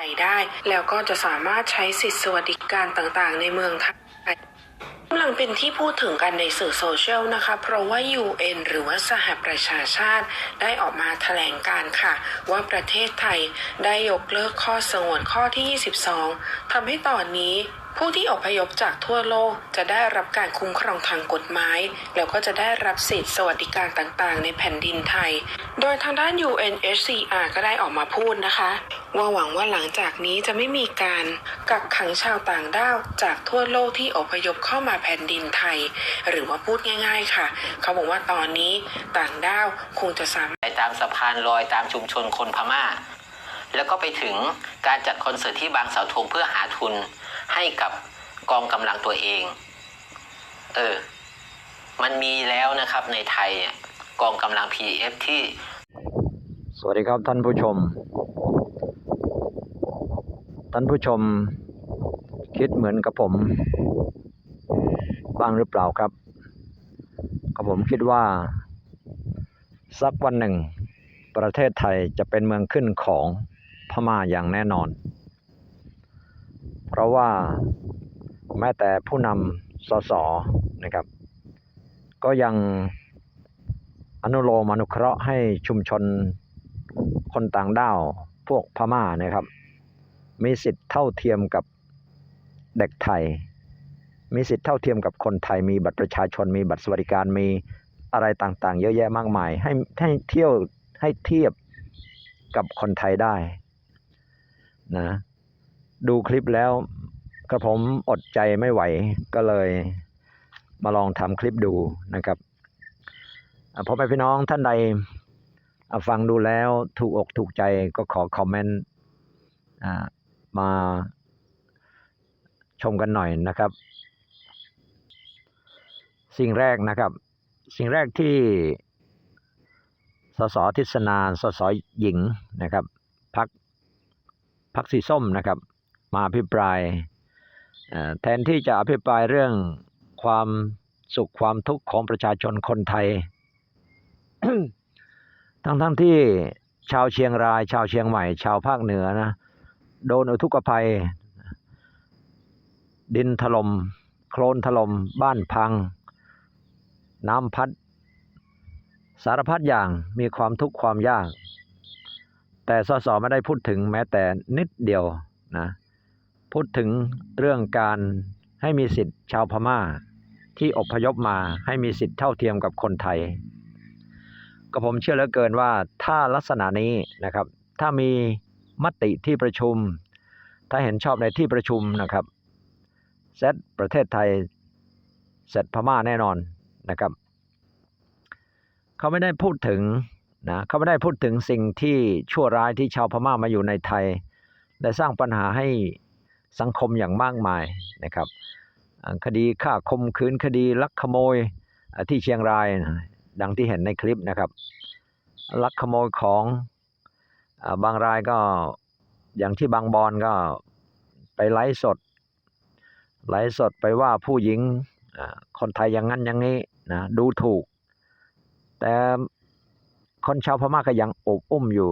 ทยได้ แล้วก็จะสามารถใช้สิทธิสวัสดิการต่างๆ ในเมืองไทยกำลังเป็นที่พูดถึงกันในสื่อโซเชียลนะคะ เพราะว่า UN หรือว่าสหประชาชาติ ได้ออกมาแถลงการค่ะ ว่าประเทศไทยได้ยกเลิกข้อสงวนข้อที่ 22 ทำให้ตอนนี้ผู้ที่อพยพจากทั่วโลกจะได้รับการคุ้มครองทางกฎหมาย แล้วก็จะได้รับสิทธิสวัสดิการต่างๆ ในแผ่นดินไทย โดยทางด้าน UNHCR ก็ได้ออกมาพูดนะคะ ว่าหวังว่าหลังจากนี้จะไม่มีการกักขังชาวต่างด้าวจากทั่วโลกที่อพยพเข้ามาแผ่นดินไทย หรือว่าพูดง่าย ๆ ค่ะ เขาบอกว่าตอนนี้ต่างด้าวคงจะสามารถไปตามสะพานลอยตามชุมชนคนพม่า แล้วก็ไปถึงการจัดคอนเสิร์ตที่บางเสาธงเพื่อหาทุนให้กับกองกำลังตัวเอง เออ มันมีแล้วนะครับในไทยเนี่ยกองกำลัง PF ที่ สวัสดีครับท่านผู้ชม ท่านผู้ชมคิดเหมือนกับผมบ้างหรือเปล่าครับกับผมคิดว่า สักวันหนึ่ง ประเทศไทยจะเป็นเมืองขึ้นของพม่าอย่างแน่นอน เพราะว่าแม้แต่ผู้นำสสนะครับ ก็ยังอนุโลมอนุเคราะห์ให้ชุมชนคนต่างด้าวพวกพม่านะครับ มีสิทธิ์เท่าเทียมกับเด็กไทย มีสิทธิ์เท่าเทียมกับคนไทย มีบัตรประชาชน มีบัตรสวัสดิการ มีอะไรต่างๆ เยอะแยะมากมาย ให้ให้เที่ยวให้เทียบกับคนไทยได้นะ ดูคลิปแล้วกระผมอดใจไม่ไหวก็เลยมาลองทำคลิปดูนะครับพอแม่พี่น้องท่านใดฟังดูแล้วถูกอกถูกใจก็ขอคอมเมนต์อ่า มาชมกันหน่อยนะครับ สิ่งแรกนะครับ สิ่งแรกที่สสทิศนาสสหญิงนะครับพักพักสีส้มนะครับ มาอภิปรายแทนที่จะอภิปรายเรื่องความสุขความทุกข์ของประชาชนคนไทย ทั้งทั้งที่ชาวเชียงราย ชาวเชียงใหม่ ชาวภาคเหนือนะ โดนอุทกภัย ดินถลม่มโคลนถลม่มบ้านพัง น้ำพัด สารพัดอย่างมีความทุกข์ความยาก แต่สสไม่ได้พูดถึงแม้แต่นิดเดียวนะพูดถึงเรื่องการให้มีสิทธิ์ชาวพม่าที่อพยพมาให้มีสิทธิ์เท่าเทียมกับคนไทย ก็ผมเชื่อเหลือเกินว่าถ้าลักษณะนี้นะครับ ถ้ามี มติที่ประชุม ถ้าเห็นชอบในที่ประชุมนะครับเซตประเทศไทยเสร็จพม่าแน่นอนนะครับเขาไม่ได้พูดถึงนะเขาไม่ได้พูดถึงสิ่งที่ชั่วร้ายที่ชาวพม่ามาอยู่ในไทย และสร้างปัญหาให้สังคมอย่างมากมายนะครับ คดีฆ่าคมคืนคดีลักขโมยที่เชียงรายนะดังที่เห็นในคลิปนะครับ ลักขโมยของ บางรายก็อย่างที่บางบอนก็ไปไลฟ์สด ไลฟ์สดไปว่าผู้หญิงคนไทยอย่างนั้นอย่างนี้นะดูถูก แต่คนชาวพม่าก็ยังอบอุ้มอยู่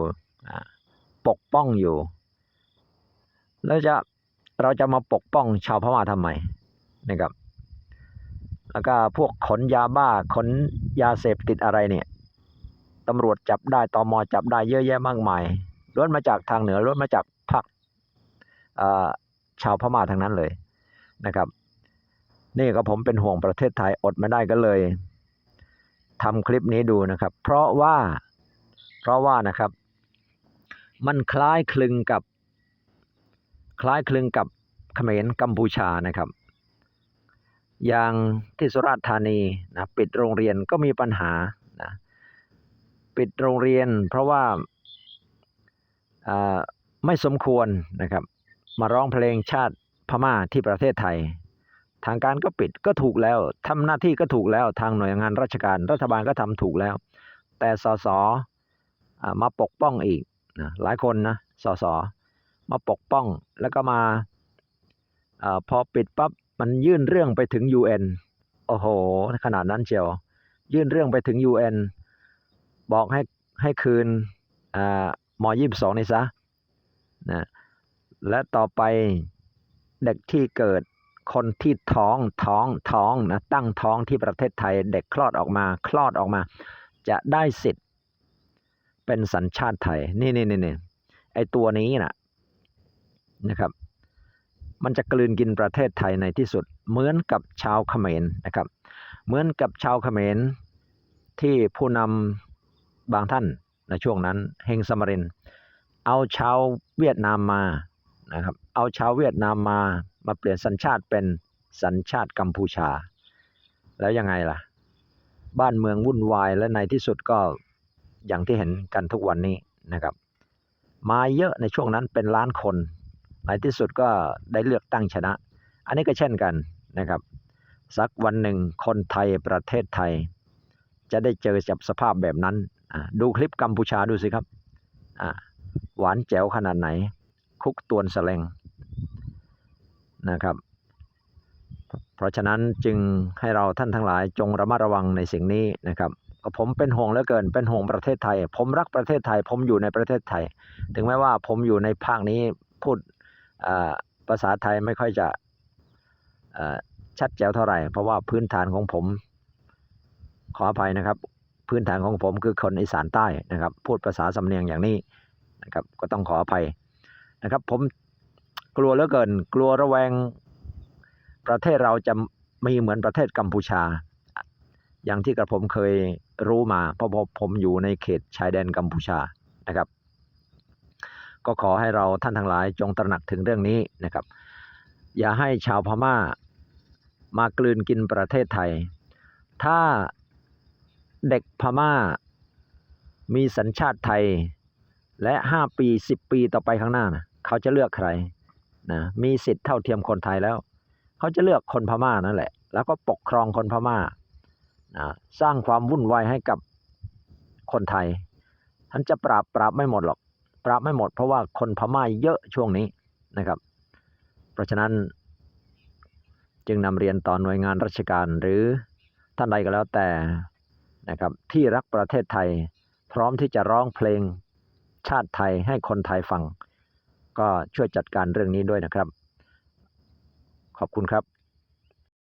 ปกป้องอยู่ แล้วจะเราจะมาปกป้องชาวพม่าทำไมนะครับแล้วก็พวกขนยาบ้าขนยาเสพติดอะไรเนี่ย ตำรวจจับได้ตอมอจับได้เยอะแยะมากมายล้วนมาจากทางเหนือล้วนมาจากภาคชาวพม่าทั้งนั้นเลยนะครับ นี่ก็ผมเป็นห่วงประเทศไทยอดไม่ได้ก็เลยทำคลิปนี้ดูนะครับ เพราะว่าเพราะว่านะครับ มันคล้ายคลึงกับ คล้ายคลึงกับเขมรกัมพูชานะครับ อย่างที่สุราษฎร์ธานีนะปิดโรงเรียนก็มีปัญหานะ ปิดโรงเรียน เพราะว่าไม่สมควรนะครับ มาร้องเพลงชาติพม่าที่ประเทศไทย ทางการก็ปิดก็ถูกแล้วทำหน้าที่ก็ถูกแล้วทางหน่วยงานราชการรัฐบาลก็ทำถูกแล้ว แต่สสอมาปกป้องอีกนะหลายคนนะสสมาปกป้องแล้วก็มาอพอปิดปั๊บมันยื่นเรื่องไปถึง UN โอ้โห ขนาดนั้นเชียว ยื่นเรื่องไปถึง UN บอกให้ให้คืนอ่ามยี่สิบสองนี่ซะนะและต่อไปเด็กที่เกิดคนที่ท้องท้องท้องนะตั้งท้องที่ประเทศไทยเด็กคลอดออกมา คลอดออกมา จะได้สิทธิ์ เป็นสัญชาติไทย นี่นี่นี่นี่ไอตัวนี้นะนะครับ มันจะกลืนกินประเทศไทยในที่สุด เหมือนกับชาวเขมรนะครับ เหมือนกับชาวเขมรที่ผู้นำ บางท่านในช่วงนั้นเฮงสมริน เอาชาวเวียดนามมานะครับเอาชาวเวียดนามมามาเปลี่ยนสัญชาติเป็นสัญชาติกัมพูชา แล้วยังไงล่ะ บ้านเมืองวุ่นวายและในที่สุดก็อย่างที่เห็นกันทุกวันนี้นะครับ มาเยอะในช่วงนั้นเป็นล้านคนในที่สุดก็ได้เลือกตั้งชนะ อันนี้ก็เช่นกันนะครับ สักวันหนึ่งคนไทยประเทศไทย จะได้เจอกับสภาพแบบนั้น ดูคลิปกัมพูชาดูสิครับ หวานแจ๋วขนาดไหนคุกตวนแสลงนะครับ เพราะฉะนั้นจึงให้เราท่านทั้งหลายจงระมัดระวังในสิ่งนี้นะครับก็ผมเป็นห่วงเหลือเกิน เป็นห่วงประเทศไทย ผมรักประเทศไทย ผมอยู่ในประเทศไทย ถึงแม้ว่าผมอยู่ในภาคนี้พูดภาษาไทยไม่ค่อยจะชัดแจ๋วเท่าไหร่ เพราะว่าพื้นฐานของผมขออภัยนะครับ พื้นฐานของผมคือคนอีสานใต้นะครับ พูดภาษาสำเนียงอย่างนี้นะครับ ก็ต้องขออภัยนะครับ ผมกลัวเหลือเกิน กลัวระแวงประเทศเราจะมีเหมือนประเทศกัมพูชา อย่างที่กระผมเคยรู้มา เพราะผมอยู่ในเขตชายแดนกัมพูชานะครับ ก็ขอให้เราท่านทั้งหลายจงตระหนักถึงเรื่องนี้นะครับ อย่าให้ชาวพม่ามากลืนกินประเทศไทย ถ้า เด็กพม่า มีสัญชาติไทย และ 5 ปี 10 ปีต่อไปข้างหน้านะเขาจะเลือกใครนะมีสิทธิ์เท่าเทียมคนไทยแล้ว เขาจะเลือกคนพม่านั่นแหละ แล้วก็ปกครองคนพม่านะสร้างความวุ่นวายให้กับคนไทยท่านจะปราบปราบไม่หมดหรอกปราบไม่หมดเพราะว่าคนพม่าเยอะช่วงนี้นะครับ เพราะฉะนั้นจึงนำเรียนต่อหน่วยงานราชการหรือท่านใดก็แล้วแต่ นะครับที่รักประเทศไทย พร้อมที่จะร้องเพลงชาติไทยให้คนไทยฟัง ก็ช่วยจัดการเรื่องนี้ด้วยนะครับ ขอบคุณครับ